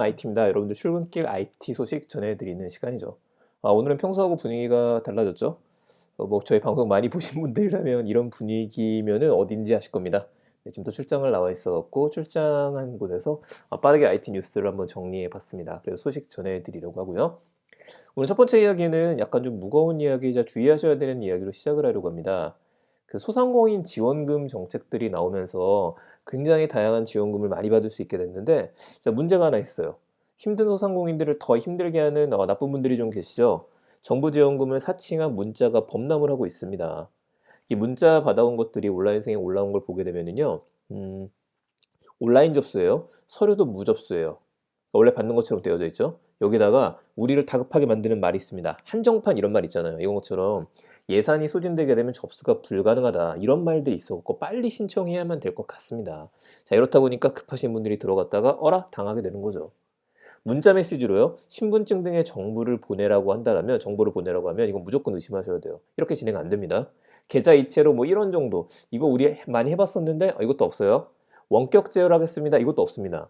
IT입니다. 여러분들 출근길 IT 소식 전해드리는 시간이죠. 아, 오늘은 평소하고 분위기가 달라졌죠. 어, 뭐 저희 방송 많이 보신 분들이라면 이런 분위기면은 어딘지 아실 겁니다. 네, 지금 또 출장을 나와 있어갖고 출장한 곳에서 아, 빠르게 IT 뉴스를 한번 정리해봤습니다. 그래서 소식 전해드리려고 하고요. 오늘 첫 번째 이야기는 약간 좀 무거운 이야기이자 주의하셔야 되는 이야기로 시작을 하려고 합니다. 그 소상공인 지원금 정책들이 나오면서 굉장히 다양한 지원금을 많이 받을 수 있게 됐는데 자, 문제가 하나 있어요. 힘든 소상공인들을 더 힘들게 하는 어, 나쁜 분들이 좀 계시죠. 정부 지원금을 사칭한 문자가 범람을 하고 있습니다. 이 문자 받아온 것들이 온라인상에 올라온 걸 보게 되면은요, 음, 온라인 접수예요. 서류도 무접수예요. 원래 받는 것처럼 되어져 있죠. 여기다가 우리를 다급하게 만드는 말이 있습니다. 한정판 이런 말 있잖아요. 이런 것처럼 예산이 소진되게 되면 접수가 불가능하다. 이런 말들이 있었고 빨리 신청해야만 될 것 같습니다. 자, 이렇다 보니까 급하신 분들이 들어갔다가 어라 당하게 되는 거죠. 문자 메시지로요. 신분증 등의 정보를 보내라고 한다면 정보를 보내라고 하면 이건 무조건 의심하셔야 돼요. 이렇게 진행 안 됩니다. 계좌 이체로 뭐 이런 정도 이거 우리 많이 해봤었는데 어, 이것도 없어요. 원격 제어하겠습니다. 이것도 없습니다.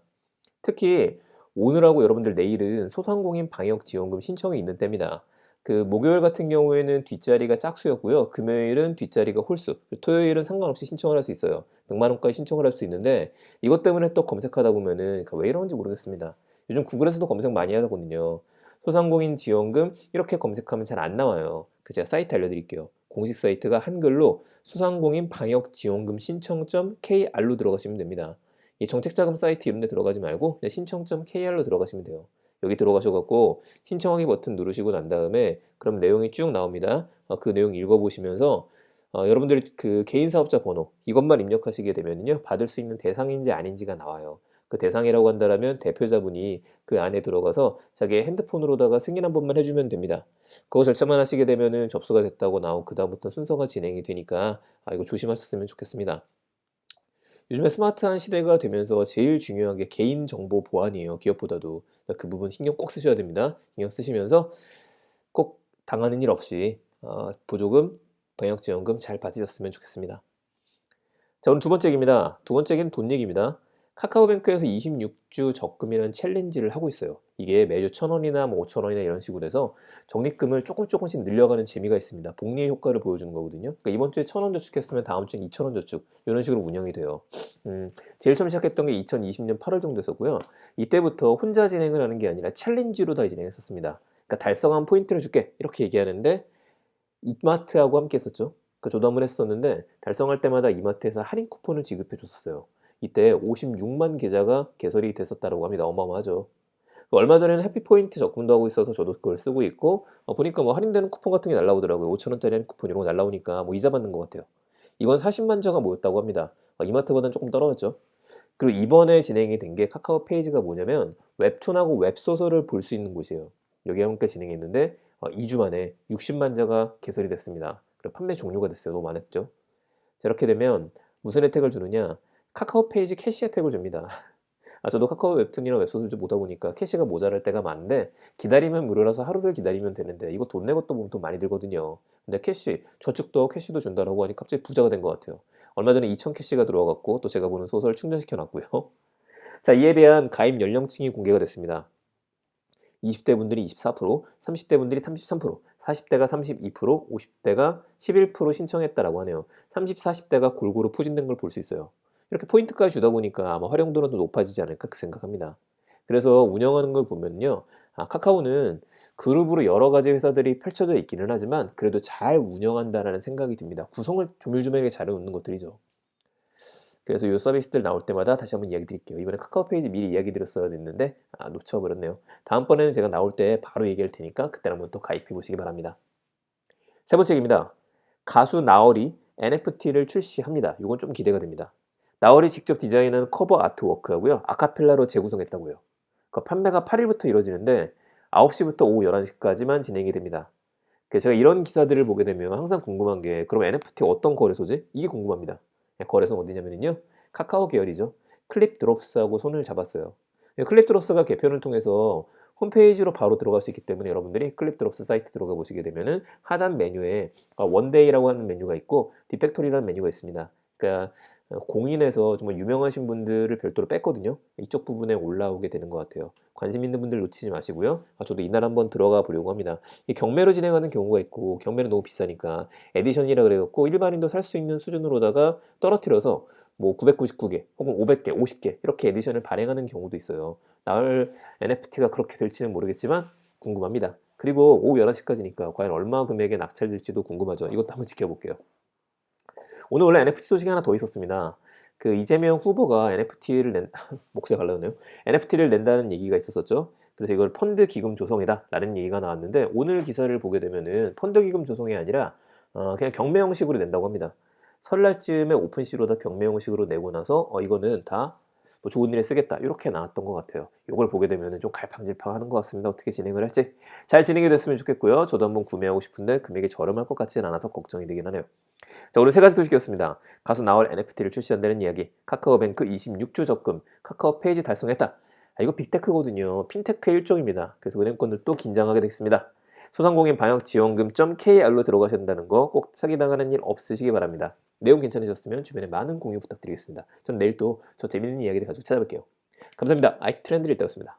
특히 오늘하고 여러분들 내일은 소상공인 방역 지원금 신청이 있는 때입니다. 그 목요일 같은 경우에는 뒷자리가 짝수였고요. 금요일은 뒷자리가 홀수. 토요일은 상관없이 신청을 할 수 있어요. 100만 원까지 신청을 할 수 있는데 이것 때문에 또 검색하다 보면은 왜 이런지 모르겠습니다. 요즘 구글에서도 검색 많이 하거든요. 소상공인 지원금 이렇게 검색하면 잘 안 나와요. 그 제가 사이트 알려드릴게요. 공식 사이트가 한글로 소상공인 방역 지원금 신청.kr로 점 들어가시면 됩니다. 이 정책자금 사이트 이런 데 들어가지 말고 그냥 신청.kr로 점 들어가시면 돼요. 여기 들어가셔갖고 신청하기 버튼 누르시고 난 다음에 그럼 내용이 쭉 나옵니다. 어, 그 내용 읽어보시면서 어, 여러분들이 그 개인 사업자 번호 이것만 입력하시게 되면요 받을 수 있는 대상인지 아닌지가 나와요. 그 대상이라고 한다면 대표자분이 그 안에 들어가서 자기의 핸드폰으로다가 승인 한 번만 해주면 됩니다. 그거 절차만 하시게 되면은 접수가 됐다고 나오고 그 다음부터 순서가 진행이 되니까 아, 이거 조심하셨으면 좋겠습니다. 요즘에 스마트한 시대가 되면서 제일 중요한 게 개인정보 보안이에요. 기업보다도. 그 부분 신경 꼭 쓰셔야 됩니다. 신경 쓰시면서 꼭 당하는 일 없이 어, 보조금, 방역지원금 잘 받으셨으면 좋겠습니다. 자, 오늘 두 번째 얘기입니다. 두 번째 얘기는 돈 얘기입니다. 카카오뱅크에서 26주 적금이라는 챌린지를 하고 있어요. 이게 매주 천원이나 뭐 5천원이나 이런 식으로 해서 적립금을 조금 조금씩 늘려가는 재미가 있습니다. 복리의 효과를 보여주는 거거든요. 그러니까 이번 주에 천 원 저축했으면 다음 주엔 2천원 저축 이런 식으로 운영이 돼요. 음, 제일 처음 시작했던 게 2020년 8월 정도였었고요. 이때부터 혼자 진행을 하는 게 아니라 챌린지로 다 진행했었습니다. 그러니까 달성한 포인트를 줄게 이렇게 얘기하는데 이마트하고 함께 했었죠. 그 조담을 했었는데 달성할 때마다 이마트에서 할인 쿠폰을 지급해 줬었어요. 이때 56만 계좌가 개설이 됐었다고 합니다. 어마어마하죠. 얼마 전에는 해피포인트 적금도 하고 있어서 저도 그걸 쓰고 있고 어, 보니까 뭐 할인되는 쿠폰 같은 게 날라오더라고요. 5천원짜리 할인 쿠폰 이런 거 날라오니까 뭐 이자 받는 것 같아요. 이건 40만 자가 모였다고 합니다. 어, 이마트보다는 조금 떨어졌죠. 그리고 이번에 진행이 된 게 카카오 페이지가 뭐냐면 웹툰하고 웹소설을 볼 수 있는 곳이에요. 여기 함께 진행했는데 어, 2주 만에 60만 자가 개설이 됐습니다. 그리고 판매 종료가 됐어요. 너무 많았죠. 자, 이렇게 되면 무슨 혜택을 주느냐? 카카오 페이지 캐시 혜택을 줍니다. 아, 저도 카카오 웹툰이나 웹소설 좀 보다 보니까 캐시가 모자랄 때가 많은데 기다리면 무료라서 하루를 기다리면 되는데 이거 돈 내고 또 보면 돈 많이 들거든요. 근데 캐시, 저축도 캐시도 준다라고 하니 갑자기 부자가 된 것 같아요. 얼마 전에 2천 캐시가 들어와갖고 또 제가 보는 소설 충전시켜 놨고요. 자, 이에 대한 가입 연령층이 공개가 됐습니다. 20대 분들이 24%, 30대 분들이 33%, 40대가 32%, 50대가 11% 신청했다라고 하네요. 30, 40대가 골고루 포진된 걸 볼 수 있어요. 이렇게 포인트까지 주다 보니까 아마 활용도는 더 높아지지 않을까 그 생각합니다. 그래서 운영하는 걸 보면요. 아, 카카오는 그룹으로 여러 가지 회사들이 펼쳐져 있기는 하지만 그래도 잘 운영한다라는 생각이 듭니다. 구성을 조밀조밀하게 잘 해놓는 것들이죠. 그래서 이 서비스들 나올 때마다 다시 한번 이야기 드릴게요. 이번에 카카오 페이지 미리 이야기 드렸어야 됐는데 아, 놓쳐버렸네요. 다음번에는 제가 나올 때 바로 얘기할 테니까 그때 한번 또 가입해 보시기 바랍니다. 세 번째 얘기입니다. 가수 나얼이 NFT를 출시합니다. 이건 좀 기대가 됩니다. 나월이 직접 디자인한 커버 아트워크하고요. 아카펠라로 재구성했다고요. 그 판매가 8일부터 이루어지는데 9시부터 오후 11시까지만 진행이 됩니다. 제가 이런 기사들을 보게 되면 항상 궁금한 게 그럼 NFT 어떤 거래소지? 이게 궁금합니다. 네, 거래소 어디냐면요. 카카오 계열이죠. 클립드롭스하고 손을 잡았어요. 네, 클립드롭스가 개편을 통해서 홈페이지로 바로 들어갈 수 있기 때문에 여러분들이 클립드롭스 사이트 들어가 보시게 되면은 하단 메뉴에 원데이라고 하는 메뉴가 있고 디팩토리라는 메뉴가 있습니다. 그러니까 어, 공인에서 정말 유명하신 분들을 별도로 뺐거든요. 이쪽 부분에 올라오게 되는 것 같아요. 관심 있는 분들 놓치지 마시고요. 아, 저도 이날 한번 들어가 보려고 합니다. 이 경매로 진행하는 경우가 있고 경매는 너무 비싸니까 에디션이라 그래갖고 일반인도 살 수 있는 수준으로다가 떨어뜨려서 뭐 999개 혹은 500개, 50개 이렇게 에디션을 발행하는 경우도 있어요. 나을 NFT가 그렇게 될지는 모르겠지만 궁금합니다. 그리고 오후 11시까지니까 과연 얼마 금액에 낙찰될지도 궁금하죠. 이것도 한번 지켜볼게요. 오늘 원래 NFT 소식이 하나 더 있었습니다. 그 이재명 후보가 NFT를 낸 목소리 갈라졌네요. NFT를 낸다는 얘기가 있었었죠. 그래서 이걸 펀드 기금 조성이다라는 얘기가 나왔는데 오늘 기사를 보게 되면은 펀드 기금 조성이 아니라 어, 그냥 경매 형식으로 낸다고 합니다. 설날쯤에 오픈시로 다 경매 형식으로 내고 나서 어, 이거는 다 뭐 좋은 일에 쓰겠다 이렇게 나왔던 것 같아요. 이걸 보게 되면은 좀 갈팡질팡하는 것 같습니다. 어떻게 진행을 할지 잘 진행이 됐으면 좋겠고요. 저도 한번 구매하고 싶은데 금액이 저렴할 것 같지는 않아서 걱정이 되긴 하네요. 자 오늘 세 가지 소식이었습니다. 가수 나월 NFT를 출시한다는 이야기, 카카오뱅크 26주 적금, 카카오 페이지 달성했다. 아, 이거 빅테크거든요. 핀테크의 일종입니다. 그래서 은행권들도 긴장하게 됐습니다. 소상공인 방역 지원금.kr로 들어가셔야 된다는 거 꼭 사기당하는 일 없으시기 바랍니다. 내용 괜찮으셨으면 주변에 많은 공유 부탁드리겠습니다. 전 내일 또 저 재밌는 이야기를 가지고 찾아뵐게요. 감사합니다. 아이트렌드 일다였습니다.